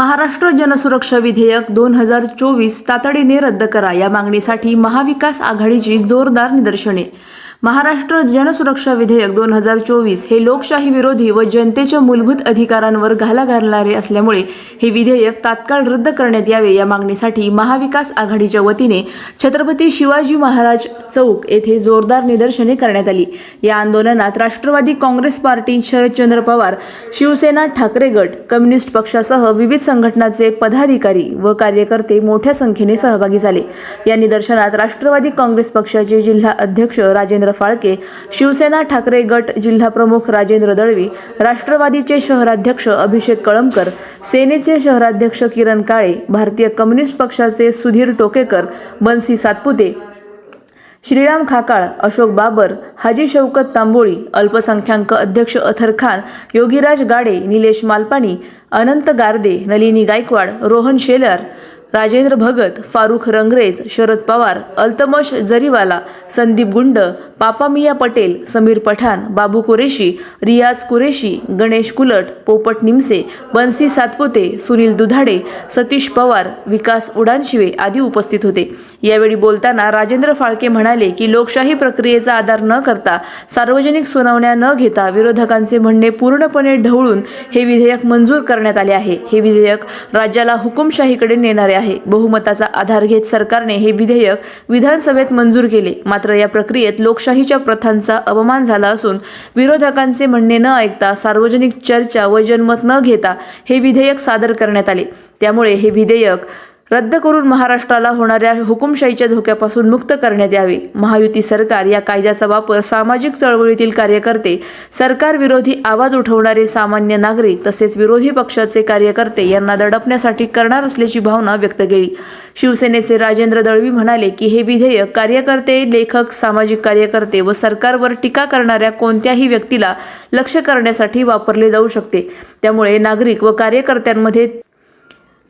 महाराष्ट्र जनसुरक्षा विधेयक दोन हजार चोवीस तातडीने रद्द करा या मागणीसाठी महाविकास आघाडीची जोरदार निदर्शने. महाराष्ट्र जनसुरक्षा विधेयक दोन हजार चोवीस हे लोकशाही विरोधी व जनतेच्या मूलभूत अधिकारांवर घाला घालणारे असल्यामुळे हे विधेयक तात्काळ रद्द करण्यात यावे या मागणीसाठी महाविकास आघाडीच्या वतीने छत्रपती शिवाजी महाराज चौक येथे जोरदार निदर्शने करण्यात आली. या आंदोलनात राष्ट्रवादी काँग्रेस पार्टी शरदचंद्र पवार शिवसेना ठाकरे गट कम्युनिस्ट पक्षासह विविध संघटनाचे पदाधिकारी व कार्यकर्ते मोठ्या संख्येने सहभागी झाले. या निदर्शनात राष्ट्रवादी काँग्रेस पक्षाचे जिल्हा अध्यक्ष राजेंद्र फाळके शिवसेना ठाकरे गट जिल्हाप्रमुख राजेंद्र दळवी राष्ट्रवादीचे शहराध्यक्ष अभिषेक कळमकर सेनेचे शहराध्यक्ष किरण काळे भारतीय कम्युनिस्ट पक्षाचे सुधीर टोकेकर बन्सी सातपुते श्रीराम खाकाळ अशोक बाबर हाजी शौकत तांबोळी अल्पसंख्याक अध्यक्ष अथर खान योगीराज गाडे निलेश मालपाणी अनंत गारदे नलिनी गायकवाड रोहन शेलार राजेंद्र भगत फारुख रंगरेज शरद पवार अल्तमश जरीवाला संदीप गुंड पापामिया पटेल समीर पठाण बाबू कुरेशी रियाज कुरेशी गणेश कुलट पोपट निमसे बन्सी सातपुते सुनील दुधाडे सतीश पवार विकास उडानशिवे आदी उपस्थित होते. यावेळी बोलताना राजेंद्र फाळके म्हणाले की लोकशाही प्रक्रियेचा आधार न करता सार्वजनिक सुनावण्या न घेता विरोधकांचे म्हणणे पूर्णपणे ढवळून हे विधेयक मंजूर करण्यात आले आहे. हे विधेयक राज्याला हुकुमशाहीकडे नेणारे आहे. बहुमताचा आधार घेत सरकारने हे विधेयक विधानसभेत मंजूर केले. मात्र या प्रक्रियेत लोकशाहीच्या प्रथांचा अवमान झाला असून विरोधकांचे म्हणणे न ऐकता सार्वजनिक चर्चा व जनमत न घेता हे विधेयक सादर करण्यात आले. त्यामुळे हे विधेयक रद्द करून महाराष्ट्राला होणाऱ्या हुकुमशाहीच्या धोक्यापासून मुक्त करण्यात यावे. महायुती सरकार या कायद्याचा वापर सामाजिक चळवळीतील कार्यकर्ते सरकार विरोधी आवाज उठवणारे सामान्य नागरिक तसेच विरोधी पक्षाचे कार्यकर्ते यांना दडपण्यासाठी करणार असल्याची भावना व्यक्त केली. शिवसेनेचे राजेंद्र दळवी म्हणाले की हे विधेयक कार्यकर्ते लेखक सामाजिक कार्यकर्ते व सरकारवर टीका करणाऱ्या कोणत्याही व्यक्तीला लक्ष करण्यासाठी वापरले जाऊ शकते. त्यामुळे नागरिक व कार्यकर्त्यांमध्ये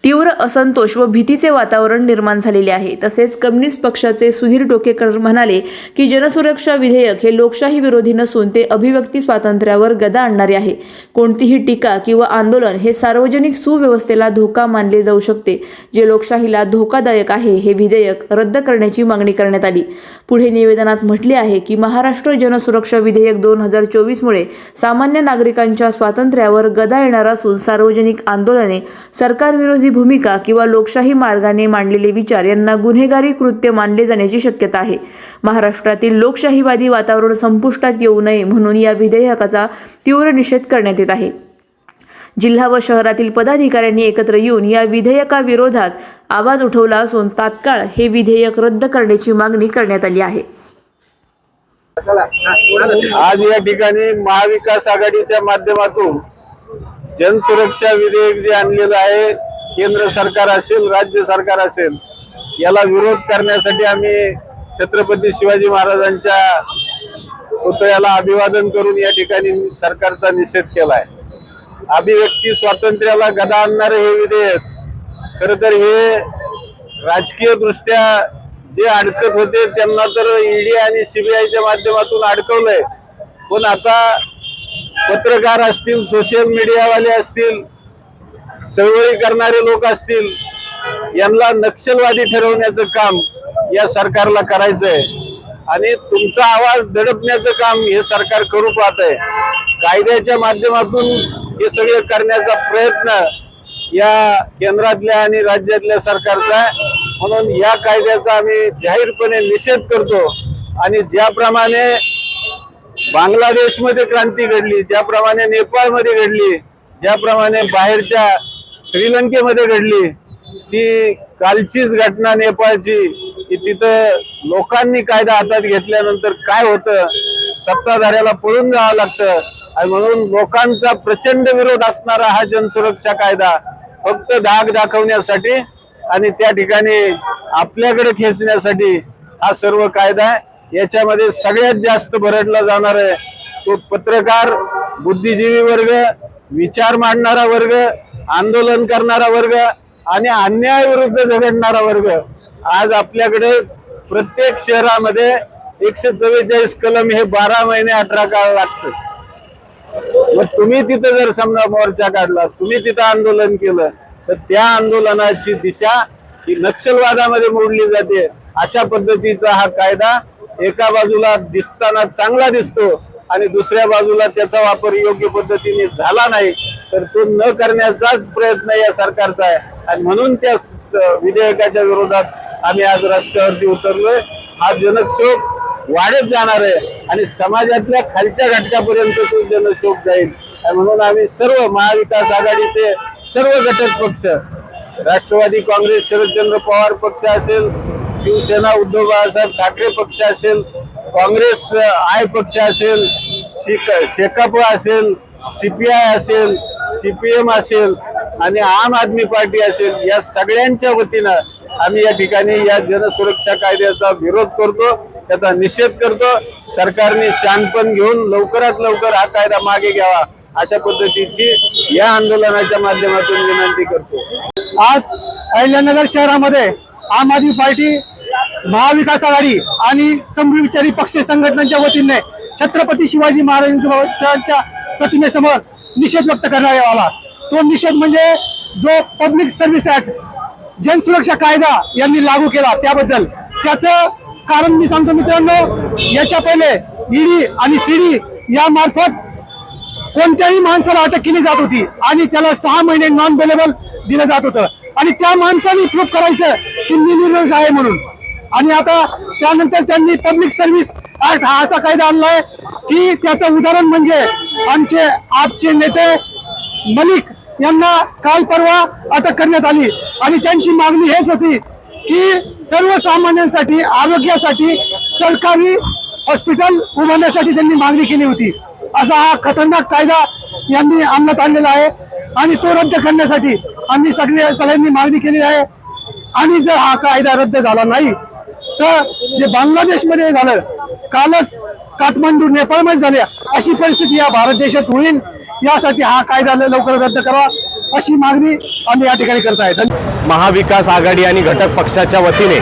तीव्र असंतोष व भीतीचे वातावरण निर्माण झालेले आहे. तसेच कम्युनिस्ट पक्षाचे सुधीर डोकेकर म्हणाले की जनसुरक्षा विधेयक हे लोकशाही विरोधी नसून ते अभिव्यक्ती स्वातंत्र्यावर गदा आणणारे आहे. कोणतीही टीका किंवा आंदोलन हे सार्वजनिक सुव्यवस्थेला धोका मानले जाऊ शकते. जे लोकशाहीला धोकादायक आहे हे विधेयक रद्द करण्याची मागणी करण्यात आली. पुढे निवेदनात म्हटले आहे की महाराष्ट्र जनसुरक्षा विधेयक दोन हजार चोवीसमुळे सामान्य नागरिकांच्या स्वातंत्र्यावर गदा येणार असून सार्वजनिक आंदोलने सरकारविरोधी भूमिका किंवा लोकशाही मार्गाने मांडलेले विचार यांना गुन्हेगारी कृत्य मानले जाण्याची शक्यता आहे. महाराष्ट्रातील लोकशाहीवादी वातावरण संपुष्टात येऊ नये म्हणून या विधेयकाचा तीव्र निषेध करण्यात येत आहे. जिल्हा व शहरातील पदाधिकाऱ्यांनी एकत्र येऊन या विधेयकाविरोधात आवाज उठवला असून तात्काळ हे विधेयक रद्द करण्याची मागणी करण्यात आली आहे. आज या ठिकाणी महाविकास आघाडीच्या माध्यमातून जनसुरक्षा विधेयक जे आणलेलं आहे केंद्र सरकार असेल राज्य सरकार असेल याला विरोध करण्यासाठी आम्ही छत्रपती शिवाजी महाराजांच्या पुतळ्याला अभिवादन करून या ठिकाणी सरकारचा निषेध केलाय. अभिव्यक्ती स्वातंत्र्याला गदा आणणारे हे विधेयक खर तर हे राजकीय दृष्ट्या जे अडकत होते त्यांना तर ईडी आणि सीबीआयच्या माध्यमातून अडकवलंय. पण आता पत्रकार असतील सोशल मीडियावाले असतील चळवळी करणारे लोक असतील यांना नक्षलवादी ठरवण्याचं काम या सरकारला करायचंय. आणि तुमचा आवाज दडपण्याचं काम हे सरकार करू पाहत आहे कायद्याच्या माध्यमातून हे सगळे करण्याचा प्रयत्न या केंद्रातल्या आणि राज्यातल्या सरकारचा म्हणून या कायद्याचा आम्ही जाहीरपणे निषेध करतो. आणि ज्याप्रमाणे बांगलादेशमध्ये क्रांती घडली ज्याप्रमाणे नेपाळमध्ये घडली ज्याप्रमाणे बाहेरच्या श्रीलंकेमध्ये घडली. ती कालचीच घटना नेपाळची. की तिथं लोकांनी कायदा हातात घेतल्यानंतर काय होतं? सत्ताधाऱ्याला पळून जावं लागतं. आणि म्हणून लोकांचा प्रचंड विरोध असणारा हा जनसुरक्षा कायदा फक्त दाग दाखवण्यासाठी आणि त्या ठिकाणी आपल्याकडे खेचण्यासाठी हा सर्व कायदा आहे याच्यामध्ये सगळ्यात जास्त भरडला जाणार आहे. तो पत्रकार बुद्धिजीवी वर्ग विचार मांडणारा वर्ग आंदोलन करणारा वर्ग आणि अन्याय विरुद्ध झगडणारा वर्ग. आज आपल्याकडे प्रत्येक शहरामध्ये एकशे चव्वेचाळीस कलम हे बारा महिने अठरा काळ लागतं मग तुम्ही तिथं जर समजा मोर्चा काढला तुम्ही तिथं आंदोलन केलं तर त्या आंदोलनाची दिशा ही नक्षलवादामध्ये मोडली जाते. अशा पद्धतीचा हा कायदा एका बाजूला दिसताना चांगला दिसतो आणि दुसऱ्या बाजूला त्याचा वापर योग्य पद्धतीने झाला नाही. तर तो न करण्याचाच प्रयत्न या सरकारचा आहे. आणि म्हणून त्या स- विधेयकाच्या विरोधात आम्ही आज रस्त्यावरती उतरलोय. हा जनक्षोभ वाढत जाणार आहे आणि समाजातल्या खालच्या घटकापर्यंत तो जनक्षोभ जाईल. म्हणून आम्ही सर्व महाविकास आघाडीचे सर्व घटक पक्ष राष्ट्रवादी काँग्रेस शरदचंद्र पवार पक्ष असेल शिवसेना उद्धव बाळासाहेब ठाकरे पक्ष असेल काँग्रेस आय पक्ष असेल शिक- शेकाप असेल सीपीआय असेल सीपीएम असेल आणि आम आदमी पार्टी असेल या सगळ्यांच्या वतीनं आम्ही या ठिकाणी या जनसुरक्षा कायद्याचा विरोध करतो त्याचा निषेध करतो. सरकारने शानपण घेऊन लवकरात लवकर हा कायदा मागे घ्यावा अशा पद्धतीची या आंदोलनाच्या माध्यमातून विनंती करतो. आज अहिल्यानगर शहरामध्ये आम आदमी पार्टी महाविकास आघाडी आणि समविचारी पक्ष संघटनांच्या वतीने छत्रपती शिवाजी महाराजांच्या प्रतिमेसमोर निषेध व्यक्त करण्यात आला. तो निषेध म्हणजे जो पब्लिक सर्व्हिस ऍक्ट जनसुरक्षा कायदा यांनी लागू केला त्याबद्दल. त्याचं कारण मी सांगतो मित्रांनो याच्या पहिले ईडी आणि सीडी या मार्फत कोणत्याही माणसाला अटक केली जात होती आणि त्याला सहा महिने नॉन बेलेबल दिलं जात होतं. आणि त्या माणसाने प्रूफ करायचं की मी निर्दोष आहे म्हणून. आणि आता त्यानंतर त्यांनी पब्लिक सर्व्हिस ऍक्ट हा असा कायदा आणलाय की त्याचं उदाहरण म्हणजे आमचे आपचे नेते मलिक यांना काल परवा अटक करण्यात आली. आणि त्यांची मागणी हेच होती की सर्वसामान्यांसाठी आरोग्यासाठी सरकारी हॉस्पिटल उभारण्यासाठी त्यांनी मागणी केली होती. असा हा खतरनाक कायदा यांनी अंमलात आणलेला आहे आणि तो रद्द करण्यासाठी आम्ही सगळे सगळ्यांनी मागणी केली आहे. आणि जर हा कायदा रद्द झाला नाही तर जे बांगलादेशमध्ये झालं कालच काठमांडू नेपाळमध्ये झाल्या अशी परिस्थिती या भारत देशात होईल यासाठी हा कायदा लवकर रद्द करावा अशी मागणी आम्ही या ठिकाणी करत आहे. महाविकास आघाडी आणि घटक पक्षाच्या वतीने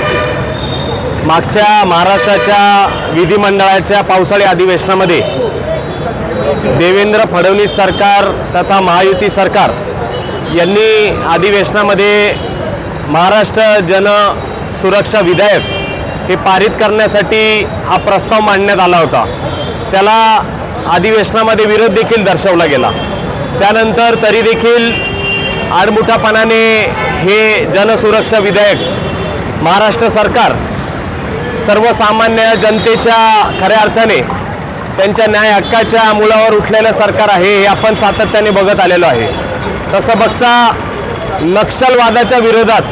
मागच्या महाराष्ट्राच्या विधिमंडळाच्या पावसाळी अधिवेशनामध्ये देवेंद्र फडणवीस सरकार तथा महायुती सरकार यांनी अधिवेशनामध्ये महाराष्ट्र जन सुरक्षा विधेयक हे पारित करण्यासाठी हा प्रस्ताव मांडण्यात आला होता. त्याला अधिवेशनामध्ये विरोध देखील दर्शवला गेला. त्यानंतर तरी देखील आडमुठापणाने हे जनसुरक्षा विधेयक महाराष्ट्र सरकार सर्वसामान्य जनतेच्या खऱ्या अर्थाने त्यांच्या न्याय हक्काच्या मुलावर उठलेलं सरकार आहे हे आपण सातत्याने बघत आलेलो आहे. तसं बघता नक्षलवादाच्या विरोधात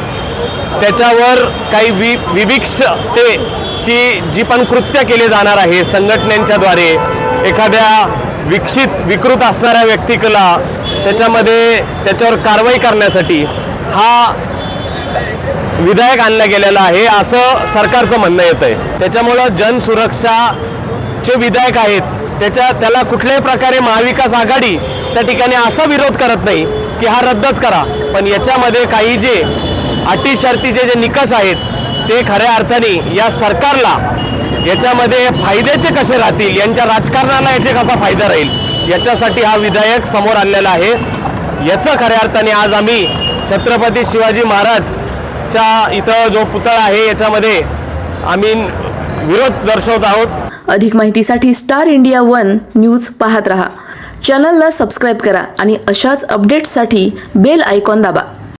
त्याच्यावर काही वि विभिक्षतेची जी पण कृत्य केले जाणार आहे संघटनेच्याद्वारे एखाद्या विकसित विकृत असणाऱ्या व्यक्तीला त्याच्यामध्ये त्याच्यावर कारवाई करण्यासाठी हा विधायक आणला गेलेला आहे असं सरकारचं म्हणणं येत आहे त्याच्यामुळं जनसुरक्षाचे विधायक आहेत त्याच्या त्याला कुठल्याही प्रकारे महाविकास आघाडी त्या ठिकाणी असा विरोध करत नाही की हा रद्दच करा. पण याच्यामध्ये काही जे अटी शर्तीचे जे निकष आहेत ते खऱ्या अर्थाने या सरकारला याच्यामध्ये फायद्याचे कसे राहतील? यांच्या राजकारणाला याचे कसा फायदा राहील? याच्यासाठी हा विधायक समोर आणलेला आहे. याचं खऱ्या अर्थाने आज आम्ही छत्रपती शिवाजी महाराजच्या इथं जो पुतळा आहे याच्यामध्ये आम्ही विरोध दर्शवत आहोत. अधिक माहितीसाठी स्टार इंडिया वन न्यूज पाहत रहा. चॅनलला सबस्क्राईब करा आणि अशाच अपडेट्ससाठी बेल आयकॉन दाबा.